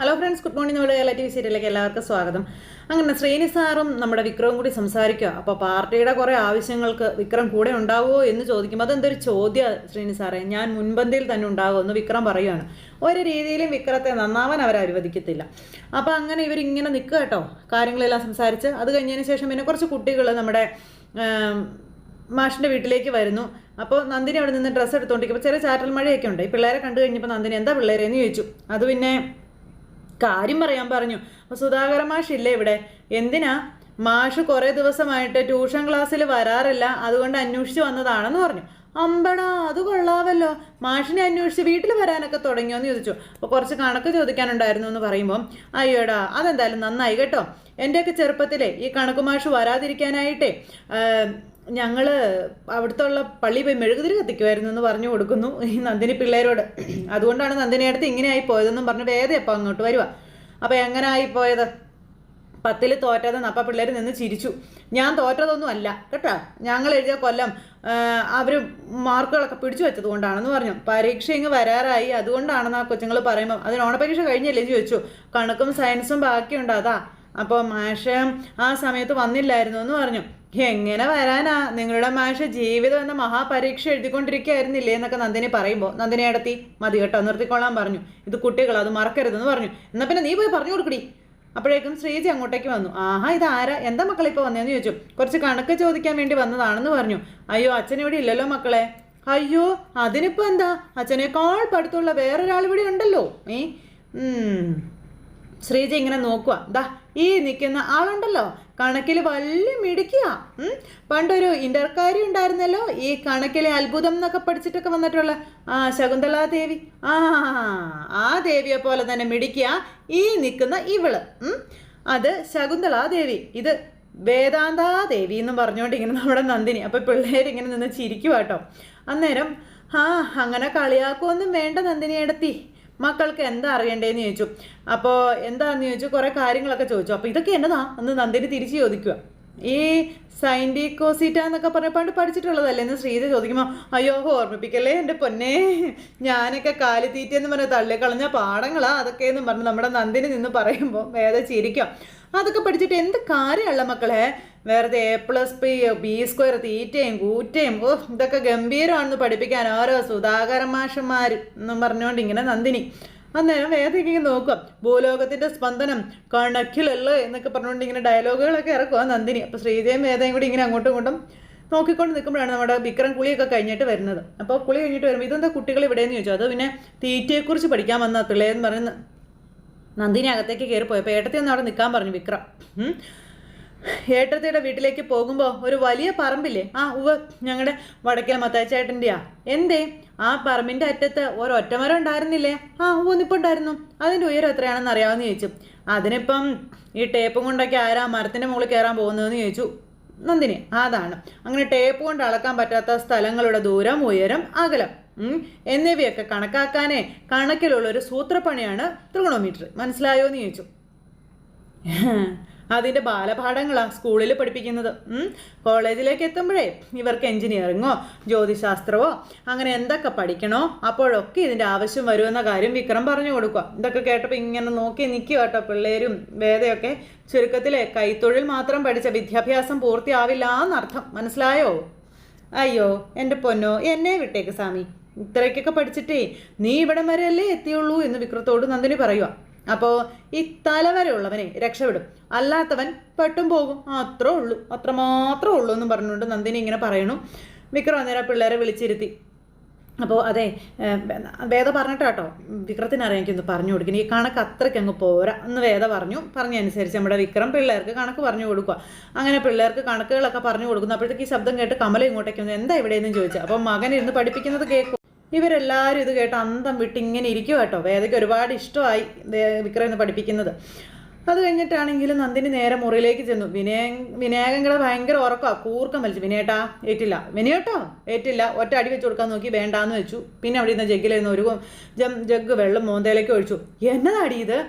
Hello friends good morning നമ്മുടെ Kerala T V സീരിയലിലേക്ക് എല്ലാവർക്കും സ്വാഗതം. അങ്ങനെ ശ്രീനി സാറും നമ്മുടെ വിക്രവും കൂടി സംസാരിക്കുക. അപ്പോൾ പാർട്ടിയുടെ കുറേ ആവശ്യങ്ങൾക്ക് വിക്രം കൂടെ ഉണ്ടാവുമോ എന്ന് ചോദിക്കുമ്പോൾ അതെന്തൊരു ചോദ്യമാണ് ശ്രീനി സാറേ. ഞാൻ മുൻപന്തിയിൽ തന്നെ ഉണ്ടാകുമെന്ന് വിക്രം പറയുകയാണ് ഒരു രീതിയിലും വിക്രത്തെ നന്നാവാൻ അവർ അനുവദിക്കത്തില്ല. അപ്പോൾ അങ്ങനെ ഇവരിങ്ങനെ നിൽക്കുക കേട്ടോ. കാര്യങ്ങളെല്ലാം സംസാരിച്ച് അത് കഴിഞ്ഞതിന് ശേഷം പിന്നെ കുറച്ച് കുട്ടികൾ നമ്മുടെ മാഷിന്റെ വീട്ടിലേക്ക് വരുന്നു. അപ്പോൾ നന്ദിനി അവിടെ നിന്ന് ഡ്രസ്സ് എടുത്തുകൊണ്ടിരിക്കുമ്പോൾ ചെറിയ ചാറ്റൽ മഴയൊക്കെ ഉണ്ട്. ഈ പിള്ളേരെ കണ്ടു കഴിഞ്ഞപ്പോൾ നന്ദിനി എന്താ പിള്ളേരെ? എന്ന് ചോദിച്ചു. അത് പിന്നെ കാര്യം പറയാൻ പറഞ്ഞു. അപ്പോൾ സുധാകര ഇല്ലേ ഇവിടെ? എന്തിനാ? മാഷ് കുറേ ദിവസമായിട്ട് ട്യൂഷൻ ക്ലാസ്സിൽ വരാറില്ല അതുകൊണ്ട് അന്വേഷിച്ച് വന്നതാണെന്ന് പറഞ്ഞു. അമ്പടാ അത് കൊള്ളാവല്ലോ. മാഷിനെ അന്വേഷിച്ച് വീട്ടിൽ വരാനൊക്കെ തുടങ്ങിയോ എന്ന് ചോദിച്ചു. അപ്പോൾ കുറച്ച് കണക്ക് ചോദിക്കാനുണ്ടായിരുന്നു എന്ന് പറയുമ്പോൾ അയ്യോടാ അതെന്തായാലും നന്നായി കേട്ടോ. എന്റെയൊക്കെ ചെറുപ്പത്തിലെ ഈ കണക്ക് മാഷ് വരാതിരിക്കാനായിട്ടേ ഞങ്ങൾ അവിടുത്തെ ഉള്ള പള്ളി പോയി മെഴുകുതിരി കത്തിക്കുമായിരുന്നു എന്ന് പറഞ്ഞു കൊടുക്കുന്നു ഈ നന്ദിനി പിള്ളേരോട്. അതുകൊണ്ടാണ് നന്ദിനി അടുത്ത് ഇങ്ങനെ ആയി പോയതെന്നും പറഞ്ഞു വേദ അപ്പം അങ്ങോട്ട് വരുവാ. എങ്ങനെ ആയി പോയത്? പത്തിൽ തോറ്റതെന്ന് അപ്പം പിള്ളേർ നിന്ന് ചിരിച്ചു. ഞാൻ തോറ്റതൊന്നും അല്ല കേട്ടോ? ഞങ്ങൾ എഴുതിയ കൊല്ലം അവർ മാർക്കുകളൊക്കെ പിടിച്ചു വെച്ചത് കൊണ്ടാണെന്ന് പറഞ്ഞു. പരീക്ഷ ഇങ്ങ് വരാറായി. അതുകൊണ്ടാണെന്ന് ആ കൊച്ചുങ്ങൾ പറയുമ്പോൾ അതിന് ഓണപരീക്ഷ കഴിഞ്ഞല്ലേ? ചോദിച്ചു. കണക്കും സയൻസും ബാക്കിയുണ്ട് അതാ. അപ്പോൾ മാഷ് ആ സമയത്ത് വന്നില്ലായിരുന്നു എന്ന് പറഞ്ഞു. എങ്ങനെ വരാനാ? നിങ്ങളുടെ മാഷ് ജീവിതം എന്ന മഹാപരീക്ഷ എഴുതിക്കൊണ്ടിരിക്കുകയായിരുന്നില്ലേ എന്നൊക്കെ നന്ദിനി പറയുമ്പോൾ നന്ദിനി അടത്തി മതി കേട്ടോ നിർത്തിക്കൊള്ളാൻ പറഞ്ഞു. ഇത് കുട്ടികൾ അത് മറക്കരുതെന്ന് പറഞ്ഞു. എന്നാൽ പിന്നെ നീ പോയി പറഞ്ഞു കൊടുക്കടി. അപ്പോഴേക്കും ശ്രീജി അങ്ങോട്ടേക്ക് വന്നു. ആഹാ ഇത് ആരാ? എന്താ മക്കളെ ഇപ്പോൾ വന്നതെന്ന് ചോദിച്ചു. കുറച്ച് കണക്ക് ചോദിക്കാൻ വേണ്ടി വന്നതാണെന്ന് പറഞ്ഞു. അയ്യോ അച്ഛൻ ഇവിടെ ഇല്ലല്ലോ മക്കളെ. അയ്യോ അതിനിപ്പോൾ എന്താ? അച്ഛനേക്കാൾ പഠിത്തമുള്ള വേറൊരാൾ ഇവിടെ ഉണ്ടല്ലോ. ഏ? ശ്രീജി ഇങ്ങനെ നോക്കുക ദാ ഈ നിൽക്കുന്ന ആളുണ്ടല്ലോ. കണക്കിൽ വലിയ മിടുക്കിയ. പണ്ടൊരു ഇന്റർക്കാരി ഉണ്ടായിരുന്നല്ലോ ഈ കണക്കിലെ അത്ഭുതം എന്നൊക്കെ പഠിച്ചിട്ടൊക്കെ വന്നിട്ടുള്ള ആ ശകുന്തള ദേവി. ആ ആ ദേവിയെ പോലെ തന്നെ മിടുക്കിയ ഈ നിൽക്കുന്ന ഇവൾ. അത് ശകുന്തള ദേവി. ഇത് വേദാന്താ ദേവി എന്ന് പറഞ്ഞുകൊണ്ട് ഇങ്ങനെ നമ്മുടെ നന്ദിനി. അപ്പോൾ പിള്ളേരിങ്ങനെ നിന്ന് ചിരിക്കുവാട്ടോ. അന്നേരം ആ അങ്ങനെ കളിയാക്കുമൊന്നും വേണ്ട നന്ദിനി എടുത്തി മക്കൾക്ക് എന്താ അറിയണ്ടേന്ന് ചോദിച്ചു. അപ്പോൾ എന്താന്ന് ചോദിച്ചു കുറേ കാര്യങ്ങളൊക്കെ ചോദിച്ചു. അപ്പോൾ ഇതൊക്കെ എന്നതാ? എന്ന് നന്ദിനി തിരിച്ചു ചോദിക്കുക ഈ സൈൻഡിക്കോസീറ്റ എന്നൊക്കെ പറഞ്ഞ പണ്ട് പഠിച്ചിട്ടുള്ളതല്ലേ? എന്ന് ശ്രീജ ചോദിക്കുമ്പോൾ അയ്യോ ഓർമ്മിപ്പിക്കല്ലേ എന്റെ പൊന്നെ? ഞാനൊക്കെ കാലിത്തീറ്റ എന്ന് പറഞ്ഞ തള്ളിക്കളഞ്ഞ പാടങ്ങളാ അതൊക്കെ എന്ന് പറഞ്ഞ് നമ്മുടെ നന്ദിനി നിന്ന് പറയുമ്പോൾ വേദ ചിരിക്കാം. അതൊക്കെ പഠിച്ചിട്ട് എന്ത് കാര്യമുള്ള മക്കളെ? വെറുതെ A plus P B square തീറ്റയും കൂറ്റയും ഓ ഇതൊക്കെ ഗംഭീരമാണെന്ന് പഠിപ്പിക്കാൻ ഓരോ സുധാകര മാഷന്മാർ എന്നും പറഞ്ഞുകൊണ്ട് ഇങ്ങനെ നന്ദിനി. അന്നേരം വേദയ്ക്ക് നോക്കുക ഭൂലോകത്തിന്റെ സ്പന്ദനം കണക്കിലല്ലോ എന്നൊക്കെ പറഞ്ഞുകൊണ്ട് ഇങ്ങനെ ഡയലോഗുകളൊക്കെ ഇറക്കുക നന്ദിനി. അപ്പോൾ ശ്രീജയും വേദയും കൂടി ഇങ്ങനെ അങ്ങോട്ടും ഇങ്ങോട്ടും നോക്കിക്കൊണ്ട് നിൽക്കുമ്പോഴാണ് നമ്മുടെ വിക്രം കുളിയൊക്കെ കഴിഞ്ഞിട്ട് വരുന്നത്. അപ്പോൾ കുളി കഴിഞ്ഞിട്ട് വരുമ്പോൾ ഇതെന്താ കുട്ടികൾ ഇവിടെയെന്ന് ചോദിച്ചു. അത് പിന്നെ തീറ്റയെക്കുറിച്ച് പഠിക്കാൻ വന്ന പിള്ളേന്ന് പറയുന്ന നന്ദിനി അകത്തേക്ക് കയറിപ്പോയി പോയി അപ്പോൾ ഏട്ടത്തി ഒന്ന് അവിടെ നിൽക്കാൻ പറഞ്ഞു വിക്രം. ഏട്ടത്തിയുടെ വീട്ടിലേക്ക് പോകുമ്പോൾ ഒരു വലിയ പറമ്പില്ലേ? ആ ഉവ ഞങ്ങളുടെ വടക്കൽ മത്താച്ചേട്ടന്റെയാ എന്തേ? ആ പറമ്പിന്റെ അറ്റത്ത് ഒരൊറ്റമരം ഉണ്ടായിരുന്നില്ലേ? ആ ഉവ നിപ്പം ഉണ്ടായിരുന്നു അതിന്റെ ഉയരം എത്രയാണെന്ന് അറിയാമെന്ന് ചോദിച്ചു. അതിനിപ്പം ഈ ടേപ്പും കൊണ്ടൊക്കെ ആരാ മരത്തിന്റെ മുകളിൽ കയറാൻ പോകുന്നതെന്ന് ചോദിച്ചു നന്ദിനി. അതാണ്. അങ്ങനെ ടേപ്പ് കൊണ്ട് അളക്കാൻ പറ്റാത്ത സ്ഥലങ്ങളുടെ ദൂരം ഉയരം അകലം. എന്നിവയൊക്കെ കണക്കാക്കാനേ കണക്കിലുള്ള ഒരു സൂത്രപ്പണിയാണ് ത്രികോണോമീറ്റർ. മനസ്സിലായോ എന്ന് ചോദിച്ചു. അതിന്റെ ബാലപാഠങ്ങളാണ് സ്കൂളിൽ പഠിപ്പിക്കുന്നത്. കോളേജിലേക്ക് എത്തുമ്പോഴേ ഇവർക്ക് എഞ്ചിനീയറിങ്ങോ ജ്യോതിശാസ്ത്രമോ അങ്ങനെ എന്തൊക്കെ പഠിക്കണോ അപ്പോഴൊക്കെ ഇതിന്റെ ആവശ്യം വരുമെന്ന കാര്യം വിക്രം പറഞ്ഞു കൊടുക്കുക ഇതൊക്കെ കേട്ടപ്പോൾ ഇങ്ങനെ നോക്കി നിൽക്കുക കേട്ടോ പിള്ളേരും വേദയൊക്കെ. ചുരുക്കത്തിലെ കൈത്തൊഴിൽ മാത്രം പഠിച്ച വിദ്യാഭ്യാസം പൂർത്തിയാവില്ല എന്നർത്ഥം മനസ്സിലായോ? അയ്യോ എന്റെ പൊന്നോ എന്നെ വിട്ടേക്ക് സ്വാമി. ഇത്രയ്ക്കൊക്കെ പഠിച്ചിട്ടേ നീ ഇവിടം വരെയല്ലേ എത്തിയുള്ളൂ എന്ന് വിക്രത്തോട് നന്ദിനി പറയുക അപ്പോൾ ഈ തലവരെയുള്ളവനെ രക്ഷപ്പെടും. അല്ലാത്തവൻ പെട്ടും പോകും. അത്രേ ഉള്ളൂ. അത്രമാത്രേ ഉള്ളൂ എന്ന് പറഞ്ഞുകൊണ്ട് നന്ദിനി ഇങ്ങനെ പറയണു. വിക്രം അന്നേരം പിള്ളേരെ വിളിച്ചിരുത്തി. അപ്പോൾ അതെ വേദ പറഞ്ഞിട്ടാട്ടോ. വിക്രത്തിന് അറിയാം എനിക്കൊന്ന് പറഞ്ഞു കൊടുക്കും. ഈ കണക്ക് അത്രയ്ക്ക് അങ്ങ് പോരാ എന്ന് വേദ പറഞ്ഞു. പറഞ്ഞനുസരിച്ച് നമ്മുടെ വിക്രം പിള്ളേർക്ക് കണക്ക് പറഞ്ഞു കൊടുക്കുക അങ്ങനെ പിള്ളേർക്ക് കണക്കുകളൊക്കെ പറഞ്ഞു കൊടുക്കുന്നു. അപ്പോഴത്തേക്ക് ഈ ശബ്ദം കേട്ട് കമല ഇങ്ങോട്ടേക്ക് എന്താ ഇവിടെയെന്ന് ചോദിച്ചാൽ അപ്പോൾ മകൻ ഇരുന്ന് പഠിപ്പിക്കുന്നത് കേൾക്കും ഇവരെല്ലാവരും ഇത് കേട്ട് അന്തം വിട്ട് ഇങ്ങനെ ഇരിക്കും കേട്ടോ. വേദയ്ക്ക് ഒരുപാട് ഇഷ്ടമായി വിക്രം പഠിപ്പിക്കുന്നത്. അത് കഴിഞ്ഞിട്ടാണെങ്കിലും നന്ദിനി നേരെ മുറിയിലേക്ക് ചെന്നു. വിനയ വിനായകങ്ങളെ ഭയങ്കര ഉറക്കമാണ് കൂർക്കം വലിച്ചു. വിനയേട്ടാ ഏറ്റില്ല. വിനയേട്ടോ ഏറ്റില്ല. ഒറ്റ അടി വെച്ച് കൊടുക്കാൻ നോക്കി വേണ്ടാന്ന് വെച്ചു. പിന്നെ അവിടെ നിന്ന് ജഗ്ഗിലിരുന്ന് ഒരു ജം ജഗ് വെള്ളം മോന്തയിലേക്ക് ഒഴിച്ചു. എന്നതാടി ഇത്?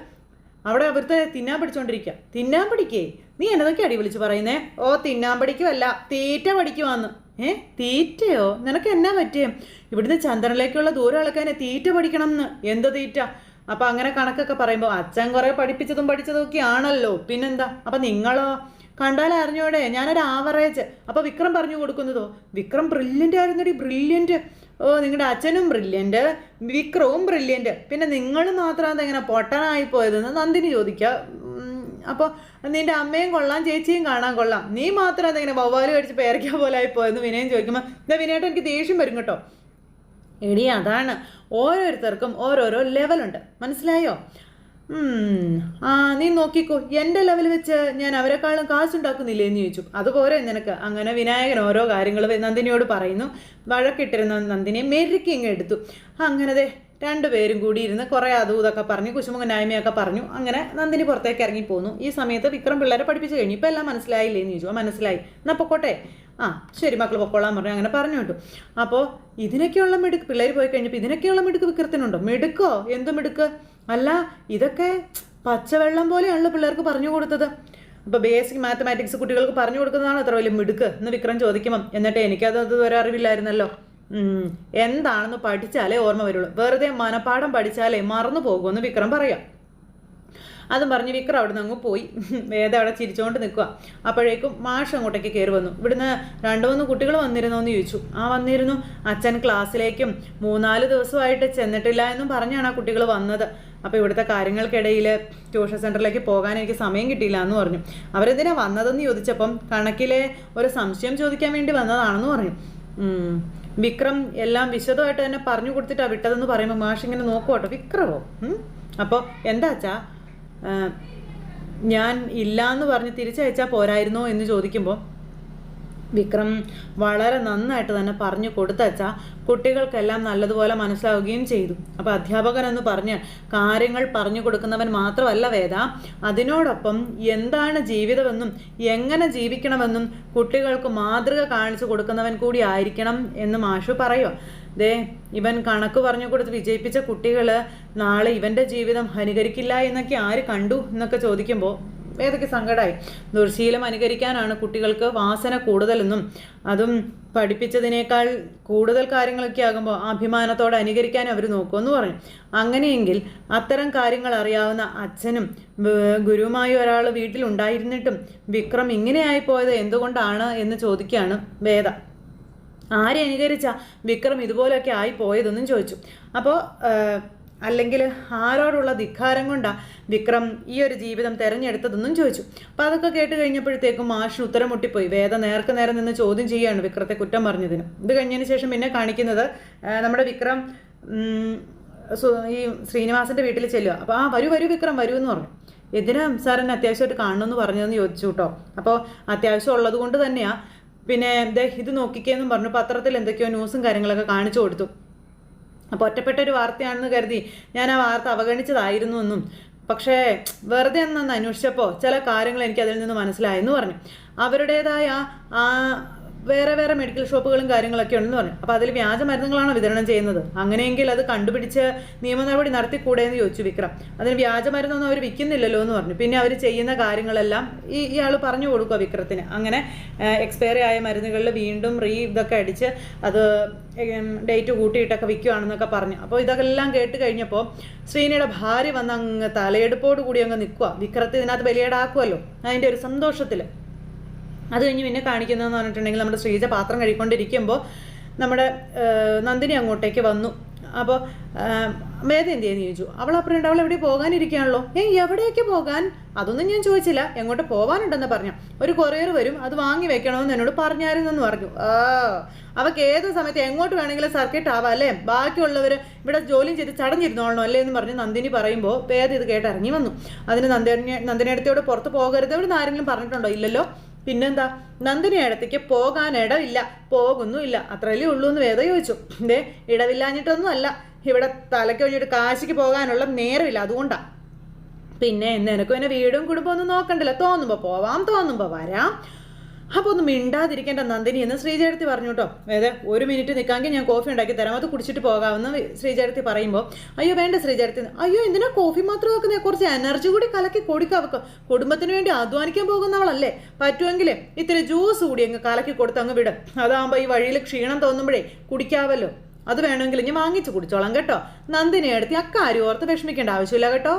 അവിടെ അവിടുത്തെ തിന്നാൻ പിടിച്ചോണ്ടിരിക്കുക തിന്നാൻ പിടിക്കേ നീ എന്നതൊക്കെ അടി വിളിച്ച് പറയുന്നേ? ഓ തിന്നാൻ പഠിക്കുമല്ല തീറ്റ പഠിക്കുവാന്ന്. ഏ? തീറ്റയോ? നിനക്ക് എന്നാ പറ്റിയേ? ഇവിടുന്ന് ചന്ദ്രനിലേക്കുള്ള ദൂരം അളക്കാൻ തീറ്റ പഠിക്കണം എന്ന് എന്ത് തീറ്റ? അപ്പൊ അങ്ങനെ കണക്കൊക്കെ പറയുമ്പോൾ അച്ഛൻ കുറേ പഠിപ്പിച്ചതും പഠിച്ചതും ഒക്കെ ആണല്ലോ. പിന്നെന്താ? അപ്പൊ നിങ്ങളോ? കണ്ടാൽ അറിഞ്ഞോടെ? ഞാനൊരു ആവറേജ്. അപ്പൊ വിക്രം പറഞ്ഞു കൊടുക്കുന്നതോ? വിക്രം ബ്രില്യന്റ് ആയിരുന്നടി ബ്രില്യന്റ് ഓ നിങ്ങളുടെ അച്ഛനും ബ്രില്യന്റ് വിക്രവും ബ്രില്യന്റ് പിന്നെ നിങ്ങൾ മാത്രം അതെങ്ങനെ പൊട്ടനായി പോയതെന്ന് നന്ദിനി ചോദിക്കുക അപ്പോൾ നിന്റെ അമ്മയും കൊള്ളാം ചേച്ചിയും കാണാൻ കൊള്ളാം. നീ മാത്രം എന്തെങ്കിലും വവ്വാൽ കടിച്ച് പേരയ്ക്ക പോലെ ആയി പോയെന്ന് വിനയം ചോദിക്കുമ്പോൾ എന്താ വിനയായിട്ട് എനിക്ക് ദേഷ്യം വരും കേട്ടോ. എടി അതാണ്. ഓരോരുത്തർക്കും ഓരോരോ ലെവലുണ്ട് മനസ്സിലായോ? ആ നീ നോക്കിക്കോ. എന്റെ ലെവൽ വെച്ച് ഞാൻ അവരെക്കാളും കാശുണ്ടാക്കുന്നില്ലേ എന്ന് ചോദിച്ചു. അതുപോലെ നിനക്ക്. അങ്ങനെ വിനായകൻ ഓരോ കാര്യങ്ങൾ നന്ദിനിയോട് പറയുന്നു. വഴക്കിട്ടിരുന്ന നന്ദിനിയെ മെരുക്കി ഇങ്ങ് രണ്ടുപേരും കൂടി ഇരുന്ന് കുറേ അതും ഇതൊക്കെ പറഞ്ഞു കുശുമുഖ നായ്മയൊക്കെ പറഞ്ഞു. അങ്ങനെ നന്ദിനി പുറത്തേക്ക് ഇറങ്ങി പോന്നു. ഈ സമയത്ത് വിക്രം പിള്ളേരെ പഠിപ്പിച്ച് കഴിഞ്ഞു. ഇപ്പം എല്ലാം മനസ്സിലായില്ലേ എന്ന് ചോദിച്ചു മനസ്സിലായി. എന്നാൽ പൊക്കോട്ടെ. ആ ശരി മക്കൾ പൊക്കോളാൻ പറഞ്ഞു. അങ്ങനെ പറഞ്ഞു വിട്ടു അപ്പോൾ ഇതിനൊക്കെയുള്ള മിടുക്ക് പിള്ളേർ പോയി കഴിഞ്ഞപ്പോൾ ഇതിനൊക്കെയുള്ള മിടുക്ക് വിക്രത്തിനുണ്ടോ? മിടുക്കോ? എന്ത് മിടുക്ക്? അല്ല ഇതൊക്കെ പച്ചവെള്ളം പോലെയാണല്ലോ പിള്ളേർക്ക് പറഞ്ഞു കൊടുത്തത്. അപ്പോൾ ബേസിക് മാത്തമാറ്റിക്സ് കുട്ടികൾക്ക് പറഞ്ഞു കൊടുക്കുന്നതാണ് അത്ര വലിയ മിടുക്ക് എന്ന് വിക്രം ചോദിക്കുമ്പം. എന്നിട്ട് എനിക്കത് ഒരു അറിവില്ലായിരുന്നല്ലോ. എന്താണെന്ന് പഠിച്ചാലേ ഓർമ്മ വരുള്ളൂ. വെറുതെ മനപ്പാഠം പഠിച്ചാലേ മറന്നു പോകുമെന്ന് വിക്രം പറയാം. അതും പറഞ്ഞ് വിക്രം അവിടെ നിന്ന് അങ്ങ് പോയി. വേദ അവിടെ ചിരിച്ചുകൊണ്ട് നിൽക്കുക അപ്പോഴേക്കും മാഷ് അങ്ങോട്ടേക്ക് കയറി വന്നു. ഇവിടുന്ന് രണ്ട് മൂന്ന് കുട്ടികൾ വന്നിരുന്നോ എന്ന് ചോദിച്ചു. ആ വന്നിരുന്നു. അച്ഛൻ ക്ലാസ്സിലേക്കും മൂന്നാൽ ദിവസമായിട്ട് ചെന്നിട്ടില്ല എന്നും പറഞ്ഞാണ് ആ കുട്ടികൾ വന്നത്. അപ്പോൾ ഇവിടുത്തെ കാര്യങ്ങൾക്കിടയിൽ ട്യൂഷൻ സെന്ററിലേക്ക് പോകാൻ എനിക്ക് സമയം കിട്ടിയില്ല എന്ന് പറഞ്ഞു. അവരെന്തിനാ വന്നതെന്ന് ചോദിച്ചപ്പം കണക്കിലെ ഒരു സംശയം ചോദിക്കാൻ വേണ്ടി വന്നതാണെന്ന് പറഞ്ഞു. വിക്രം എല്ലാം വിശദമായിട്ട് തന്നെ പറഞ്ഞു കൊടുത്തിട്ടാണ് വിട്ടതെന്ന് പറയുമ്പോൾ മാഷ് ഇങ്ങനെ നോക്കുവാട്ടോ വിക്രമോ? അപ്പോൾ എന്താ അച്ഛാ? ഞാൻ ഞാൻ ഇല്ലാന്ന് പറഞ്ഞ് തിരിച്ചയച്ചാൽ പോരായിരുന്നോ എന്ന് ചോദിക്കുമ്പോൾ വിക്രം വളരെ നന്നായിട്ട് തന്നെ പറഞ്ഞു കൊടുത്തച്ച കുട്ടികൾക്കെല്ലാം നല്ലതുപോലെ മനസ്സിലാവുകയും ചെയ്തു. അപ്പോൾ അധ്യാപകൻ എന്ന് പറഞ്ഞ് കാര്യങ്ങൾ പറഞ്ഞു കൊടുക്കുന്നവൻ മാത്രമല്ല വേദ അതിനോടൊപ്പം എന്താണ് ജീവിതമെന്നും എങ്ങനെ ജീവിക്കണമെന്നും കുട്ടികൾക്ക് മാതൃക കാണിച്ചു കൊടുക്കുന്നവൻ കൂടി ആയിരിക്കണം എന്ന് മാഷു പറയുക ദേ ഇവൻ കണക്ക് പറഞ്ഞു കൊടുത്ത് വിജയിപ്പിച്ച കുട്ടികൾ നാളെ ഇവന്റെ ജീവിതം അനുകരിക്കില്ല എന്നൊക്കെ ആര് കണ്ടു എന്നൊക്കെ ചോദിക്കുമ്പോൾ ഏതൊക്കെ സങ്കടമായി ദുർശീലം അനുകരിക്കാനാണ് കുട്ടികൾക്ക് വാസന കൂടുതലെന്നും അതും പഠിപ്പിച്ചതിനേക്കാൾ കൂടുതൽ കാര്യങ്ങളൊക്കെ ആകുമ്പോൾ അഭിമാനത്തോടെ അനുകരിക്കാൻ അവർ നോക്കുമെന്ന് പറഞ്ഞു. അങ്ങനെയെങ്കിൽ അത്തരം കാര്യങ്ങൾ അറിയാവുന്ന അച്ഛനും ഗുരുവുമായി ഒരാൾ വീട്ടിലുണ്ടായിരുന്നിട്ടും വിക്രം ഇങ്ങനെയായി പോയത് എന്തുകൊണ്ടാണ് എന്ന് ചോദിക്കുകയാണ് വേദ. ആരെ അനുകരിച്ച വിക്രം ഇതുപോലെയൊക്കെ ആയി പോയതെന്നും ചോദിച്ചു. അപ്പോൾ അല്ലെങ്കിൽ ആരോടുള്ള ധിക്കാരം കൊണ്ടാണ് വിക്രം ഈ ഒരു ജീവിതം തിരഞ്ഞെടുത്തതെന്നും ചോദിച്ചു. അപ്പോൾ അതൊക്കെ കേട്ട് കഴിഞ്ഞപ്പോഴത്തേക്കും മാഷിന് ഉത്തരം മുട്ടിപ്പോയി വേദ നേർക്ക് നേരെ നിന്ന് ചോദ്യം ചെയ്യുകയാണ് വിക്രത്തെ കുറ്റം പറഞ്ഞതിന്. ഇത് കഴിഞ്ഞതിന് ശേഷം പിന്നെ കാണിക്കുന്നത് നമ്മുടെ വിക്രം ഈ ശ്രീനിവാസന്റെ വീട്ടിൽ ചെല്ലുക അപ്പോൾ ആ വരൂ വരൂ വിക്രം വരൂ എന്ന് പറഞ്ഞു. എന്തിനാ എന്നെ അത്യാവശ്യമായിട്ട് കാണണമെന്ന് പറഞ്ഞതെന്ന് ചോദിച്ചു കേട്ടോ അപ്പോൾ അത്യാവശ്യം ഉള്ളത് കൊണ്ട് തന്നെയാ. പിന്നെ ഇത് നോക്കിക്കേന്നും പറഞ്ഞു. പത്രത്തിൽ എന്തൊക്കെയോ ന്യൂസും കാര്യങ്ങളൊക്കെ കാണിച്ചു കൊടുത്തു. അപ്പോൾ ഒറ്റപ്പെട്ട ഒരു വാർത്തയാണെന്ന് കരുതി ഞാൻ ആ വാർത്ത അവഗണിച്ചതായിരുന്നു എന്നും പക്ഷേ വെറുതെ ഒന്നൊന്ന് അന്വേഷിച്ചപ്പോൾ ചില കാര്യങ്ങൾ എനിക്ക് അതിൽ നിന്ന് മനസ്സിലായെന്ന് പറഞ്ഞു. അവരുടേതായ ആ വേറെ വേറെ മെഡിക്കൽ ഷോപ്പുകളും കാര്യങ്ങളൊക്കെ ഉണ്ടെന്ന് പറഞ്ഞു. അപ്പോൾ അതിൽ വ്യാജ മരുന്നുകളാണോ വിതരണം ചെയ്യുന്നത്? അങ്ങനെയെങ്കിൽ അത് കണ്ടുപിടിച്ച് നിയമ നടപടി നടത്തിക്കൂടെ എന്ന് ചോദിച്ചു വിക്രം. അതിന് വ്യാജ മരുന്നൊന്നും അവർ വിൽക്കുന്നില്ലല്ലോ എന്ന് പറഞ്ഞു. പിന്നെ അവർ ചെയ്യുന്ന കാര്യങ്ങളെല്ലാം ഈ ഇയാൾ പറഞ്ഞു കൊടുക്കുക വിക്രത്തിന്. അങ്ങനെ എക്സ്പയറി ആയ മരുന്നുകളിൽ വീണ്ടും റീ ഇതൊക്കെ അടിച്ച് അത് ഡേറ്റ് കൂട്ടിയിട്ടൊക്കെ വിൽക്കുകയാണെന്നൊക്കെ പറഞ്ഞു. അപ്പോൾ ഇതെല്ലാം കേട്ട് കഴിഞ്ഞപ്പോൾ ശ്രീനിയുടെ ഭാര്യ വന്ന് അങ്ങ് തലയെടുപ്പോട് കൂടി അങ്ങ് നിൽക്കുക വിക്രത്തെ ഇതിനകത്ത് ബലിയേടാക്കുമല്ലോ അതിന്റെ ഒരു സന്തോഷത്തിൽ അത് കഴിഞ്ഞ് പിന്നെ കാണിക്കുന്നതെന്ന് പറഞ്ഞിട്ടുണ്ടെങ്കിൽ നമ്മുടെ ശ്രീജ പാത്രം കഴിക്കൊണ്ടിരിക്കുമ്പോൾ നമ്മുടെ നന്ദിനി അങ്ങോട്ടേക്ക് വന്നു. അപ്പോൾ വേദ എന്ത് ചെയ്യുന്നു ചോദിച്ചു. അവൾ അപ്പുറം അവൾ എവിടെ പോകാനിരിക്കുകയാണല്ലോ? ഏ എവിടേക്ക് പോകാൻ? അതൊന്നും ഞാൻ ചോദിച്ചില്ല. എങ്ങോട്ട് പോകാനുണ്ടെന്ന് പറഞ്ഞു. ഒരു കൊറിയർ വരും അത് വാങ്ങി വെക്കണമെന്ന് എന്നോട് പറഞ്ഞായിരുന്നെന്ന് പറഞ്ഞു. ആ അവക്ക് ഏത് സമയത്ത് എങ്ങോട്ട് വേണമെങ്കിലും സർക്കിട്ട് ആവാം അല്ലേ? ബാക്കിയുള്ളവർ ഇവിടെ ജോലിയും ചെയ്ത് ചടഞ്ഞിരുന്നോളണം അല്ലേ എന്ന് പറഞ്ഞ് നന്ദിനി പറയുമ്പോൾ വേദ ഇത് കേട്ട് ഇറങ്ങി വന്നു. അതിന് നന്ദിനി നന്ദിനടുത്തോട് പുറത്ത് പോകരുത് ഇവിടെ നിന്ന് ആരെങ്കിലും പറഞ്ഞിട്ടുണ്ടോ? ഇല്ലല്ലോ. പിന്നെന്താ? നന്ദിനി ഇടത്തേക്ക് പോകാൻ ഇടവില്ല. പോകുന്നുമില്ല അത്രയല്ലേ ഉള്ളൂ എന്ന് വേദ ചോദിച്ചു. ഇതേ ഇടവില്ലാഞ്ഞിട്ടൊന്നും അല്ല ഇവിടെ തലയ്ക്ക് കഴിഞ്ഞിട്ട് കാശിക്ക് പോകാനുള്ള നേരമില്ല. അതുകൊണ്ടാ. പിന്നെ നിനക്കും എന്നെ വീടും കുടുംബം ഒന്നും നോക്കണ്ടല്ലോ. തോന്നുമ്പോൾ പോവാം തോന്നുമ്പോൾ വരാം. അപ്പോൾ ഒന്ന് മിണ്ടാതിരിക്കേണ്ട നന്ദിനി എന്ന് ശ്രീചേരത്തി പറഞ്ഞു കേട്ടോ. അതായത് ഒരു മിനിറ്റ് നിൽക്കാമെങ്കിൽ ഞാൻ കോഫി ഉണ്ടാക്കി തരാം. അത് കുടിച്ചിട്ട് പോകാമെന്ന് ശ്രീചേരത്തി പറയുമ്പോൾ അയ്യോ വേണ്ട ശ്രീചേരത്തി അയ്യോ എന്തിനാ കോഫി മാത്രം വെക്കുന്നത് കുറച്ച് എനർജി കൂടി കലക്കി കൊടുക്കാം വെക്കുക കുടുംബത്തിന് വേണ്ടി അധ്വാനിക്കാൻ പോകുന്നവളല്ലേ പറ്റുമെങ്കിൽ ഇത്തിരി ജ്യൂസ് കൂടി അങ്ങ് കലക്കി കൊടുത്ത് അങ്ങ് വിടും. അതാകുമ്പോൾ ഈ വഴിയിൽ ക്ഷീണം തോന്നുമ്പോഴേ കുടിക്കാവല്ലോ. അത് വേണമെങ്കിൽ ഇനി വാങ്ങിച്ചു കുടിച്ചോളാം കേട്ടോ. നന്ദിനി എടുത്തി അക്കാര്യം ഓർത്ത് വിഷമിക്കേണ്ട ആവശ്യമില്ല കേട്ടോ.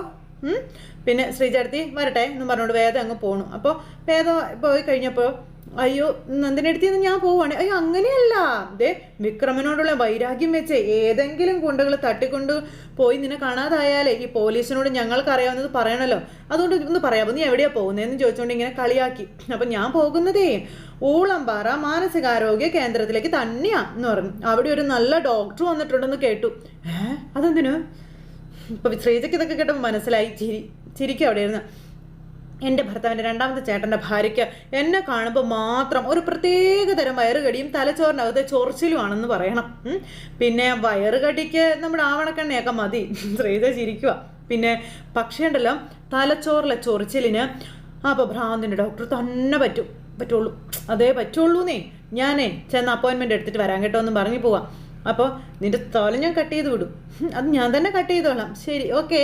പിന്നെ ശ്രീചേട്ടത്തി വരട്ടെ എന്ന് പറഞ്ഞുകൊണ്ട് വേദം അങ്ങ് പോണു. അപ്പോൾ വേദം പോയി കഴിഞ്ഞപ്പോൾ അയ്യോ നന്ദിനെടുത്തി ഞാൻ പോവാണ്. അയ്യോ അങ്ങനെയല്ല. ദേ വിക്രമനോടുള്ള വൈരാഗ്യം വെച്ച്. ഏതെങ്കിലും ഗുണ്ടകൾ തട്ടിക്കൊണ്ട് പോയി നിന്നെ കാണാതായാലേ ഈ പോലീസിനോട് ഞങ്ങൾക്ക് അറിയാവുന്നത് പറയണല്ലോ. അതുകൊണ്ട് ഒന്ന് പറയാമോ നീ എവിടെയാ പോകുന്നതെന്ന് ചോദിച്ചുകൊണ്ട് ഇങ്ങനെ കളിയാക്കി. അപ്പം ഞാൻ പോകുന്നതേ ഊളംപാറ മാനസികാരോഗ്യ കേന്ദ്രത്തിലേക്ക് തന്നെയാ എന്ന് പറഞ്ഞു. അവിടെ ഒരു നല്ല ഡോക്ടർ വന്നിട്ടുണ്ടെന്ന് കേട്ടു. ഏഹ് അതെന്തിനു? ഇപ്പൊ ശ്രീജയ്ക്ക് ഇതൊക്കെ കേട്ടപ്പോൾ മനസ്സിലായി. ചിരി ചിരിക്കും അവിടെ ഇരുന്ന് എന്റെ ഭർത്താവിന്റെ രണ്ടാമത്തെ ചേട്ടന്റെ ഭാര്യയ്ക്ക് എന്നെ കാണുമ്പോൾ മാത്രം ഒരു പ്രത്യേക തരം വയറുകടിയും തലച്ചോറിനകത്ത് ചൊറിച്ചിലുമാണെന്ന് പറയണം. പിന്നെ വയറുകടിക്ക് നമ്മുടെ ആവണക്കെണ്ണയൊക്കെ മതി. ശ്രീത ചിരിക്കുക പിന്നെ പക്ഷേ ഉണ്ടല്ലോ തലച്ചോറിലെ ചൊറിച്ചിലിന് അപ്പോൾ ഭ്രാന്തിന്റെ ഡോക്ടർ തന്നെ പറ്റും. പറ്റുള്ളൂ. അതേ പറ്റുള്ളൂന്നേ. ഞാനേ ചെന്ന് അപ്പോയിൻമെന്റ് എടുത്തിട്ട് വരാൻ കേട്ടോ എന്ന് പറഞ്ഞു പോവാം. അപ്പോൾ നിന്റെ തോല ഞാൻ കട്ട് ചെയ്ത് വിടും. അത് ഞാൻ തന്നെ കട്ട് ചെയ്തോളാം. ശരി ഓക്കേ.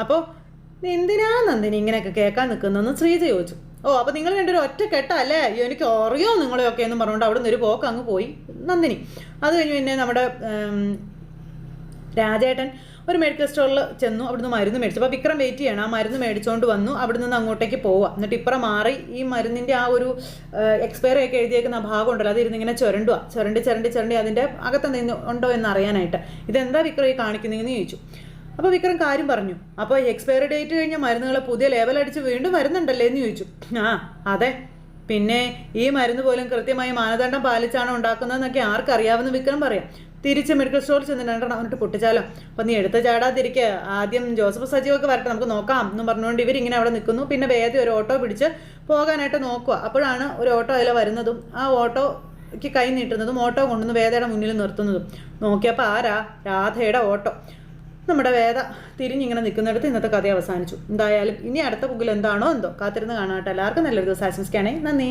അപ്പോൾ എന്തിനാ നന്ദിനി ഇങ്ങനെയൊക്കെ കേൾക്കാൻ നിൽക്കുന്നതെന്ന് ശ്രീജ ചോദിച്ചു. ഓ അപ്പോൾ നിങ്ങൾ രണ്ടൊരു ഒറ്റ കെട്ടല്ലേ? അയ്യോ എനിക്ക് അറിയോ നിങ്ങളെയൊക്കെ എന്ന് പറഞ്ഞുകൊണ്ട് അവിടെ നിന്ന് ഒരു പോക്ക് അങ്ങ് പോയി. നന്ദിനി അത് കഴിഞ്ഞ് പിന്നെ നമ്മുടെ രാജേട്ടൻ ഒരു മെഡിക്കൽ സ്റ്റോറിൽ ചെന്നു അവിടുന്ന് മരുന്ന് മേടിച്ചു. അപ്പോൾ വിക്രം വെയിറ്റ് ചെയ്യണം. ആ മരുന്ന് മേടിച്ചുകൊണ്ട് വന്നു അവിടെ നിന്ന് അങ്ങോട്ടേക്ക് പോവുക എന്നിട്ട് ഇപ്പുറം മാറി ഈ മരുന്നിന്റെ ആ ഒരു എക്സ്പയറി ഒക്കെ എഴുതിയേക്കുന്ന ഭാഗം ഉണ്ടല്ലോ അതിരുന്ന് ഇങ്ങനെ ചുരണ്ടുക ചുരണ്ടി ചുരണ്ടി ചുരണ്ടി അതിന്റെ അകത്തെന്തെങ്കിലും ഉണ്ടോ എന്ന് അറിയാനായിട്ട് ഇതെന്താ വിക്രം ഈ കാണിക്കുന്നതെന്ന് ചോദിച്ചു. അപ്പോൾ വിക്രം കാര്യം പറഞ്ഞു. അപ്പോൾ എക്സ്പയറി ഡേറ്റ് കഴിഞ്ഞ മരുന്നുകൾ പുതിയ ലേബൽ അടിച്ച് വീണ്ടും വരുന്നുണ്ടല്ലേ എന്ന് ചോദിച്ചു. ആ അതെ. പിന്നെ ഈ മരുന്ന് പോലും കൃത്യമായി മാനദണ്ഡം പാലിച്ചാണ് ഉണ്ടാക്കുന്നതെന്നൊക്കെ ആർക്കറിയാവുന്ന വിക്രം പറയാം. തിരിച്ച് മെഡിക്കൽ സ്റ്റോറിൽ ചെന്ന് രണ്ടെണ്ണം എന്നിട്ട് പൊട്ടിച്ചാലോ? അപ്പം നീ എടുത്ത് ചാടാതിരിക്കുക ആദ്യം ജോസഫ് സജീവൊക്കെ വരട്ടെ നമുക്ക് നോക്കാം എന്ന് പറഞ്ഞുകൊണ്ട് ഇവരിങ്ങനെ അവിടെ നിൽക്കുന്നു. പിന്നെ വേദി ഒരു ഓട്ടോ പിടിച്ച് പോകാനായിട്ട് നോക്കുക അപ്പോഴാണ് ഒരു ഓട്ടോ അതിൽ വരുന്നതും ആ ഓട്ടോയ്ക്ക് കൈ നീട്ടുന്നതും ഓട്ടോ കൊണ്ടുവന്ന് വേദയുടെ മുന്നിൽ നിർത്തുന്നതും. നോക്കിയപ്പോൾ ആരാ? രാധയുടെ ഓട്ടോ. നമ്മുടെ വേദ തിരിഞ്ഞിങ്ങനെ നിൽക്കുന്നിടത്ത് ഇന്നത്തെ കഥ അവസാനിച്ചു. എന്തായാലും ഇനി അടുത്ത ബുക്കിൽ എന്താണോ എന്തോ. കാത്തിരുന്ന് കാണാട്ടെ എല്ലാവർക്കും നല്ലൊരു ദിവസം. ആശംസിക്കുകയാണെങ്കിൽ നന്ദി.